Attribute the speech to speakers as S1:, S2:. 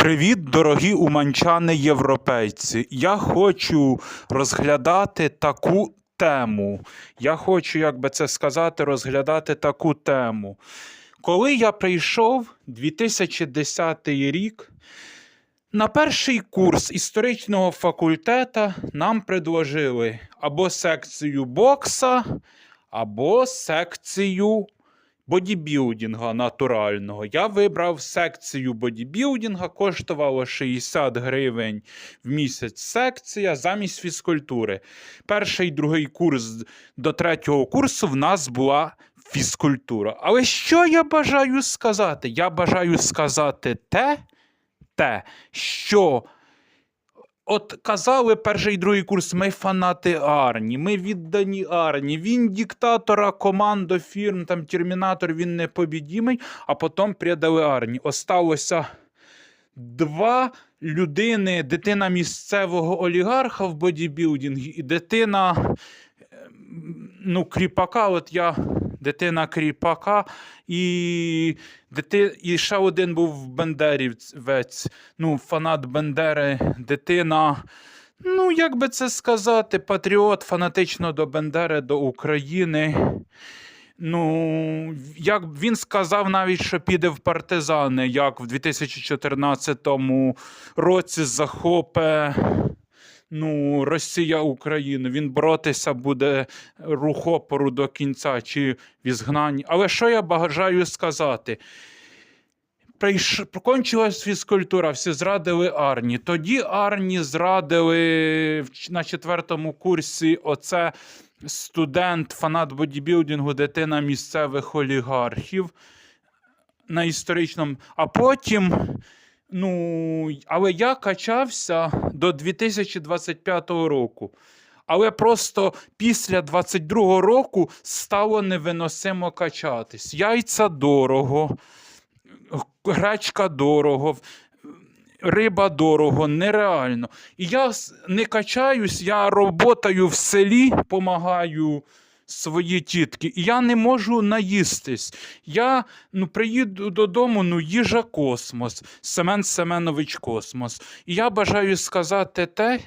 S1: Привіт, дорогі уманчани європейці. Я хочу розглядати таку тему. Я хочу, як би це сказати, розглядати таку тему. Коли я прийшов 2010 рік, на перший курс історичного факультету нам предложили або секцію бокса, або секцію бодібілдинга натурального. Я вибрав секцію бодібілдинга, коштувало 60 гривень в місяць секція замість фізкультури. Перший другий курс до третього курсу в нас була фізкультура. Але що я бажаю сказати? Я бажаю сказати те, те, що. От казали перший і другий курс, ми фанати Арні, ми віддані Арні. Він диктатора, командо фірм, там термінатор, він непобідімий, а потім предали Арні. Осталося два людини: дитина місцевого олігарха в бодібілдингі і дитина ем, ну, кріпака. От я дитина кріпака, і, дити... і ще один був бендерівець, ну, фанат Бендери, дитина. Ну, як би це сказати, патріот фанатично до Бендери, до України. Ну, як він сказав навіть, що піде в партизани, як в 2014 році захопе ну, Росія Україну. Він боротися буде рух опору до кінця чи в. Але що я бажаю сказати? Прийш... Кончилась фізкультура, всі зрадили Арні. Тоді Арні зрадили на четвертому курсі оце студент, фанат бодібілдингу, дитина місцевих олігархів на історичному. А потім, ну, але я качався до 2025 року. Але просто після 22 року стало невиносимо качатись. Яйця дорого, гречка дорого, риба дорого, нереально. І я не качаюсь, я роботаю в селі, допомагаю свої тітки, і я не можу наїстись. Я ну, приїду додому, ну, їжа космос, Семен Семенович Космос. І я бажаю сказати те,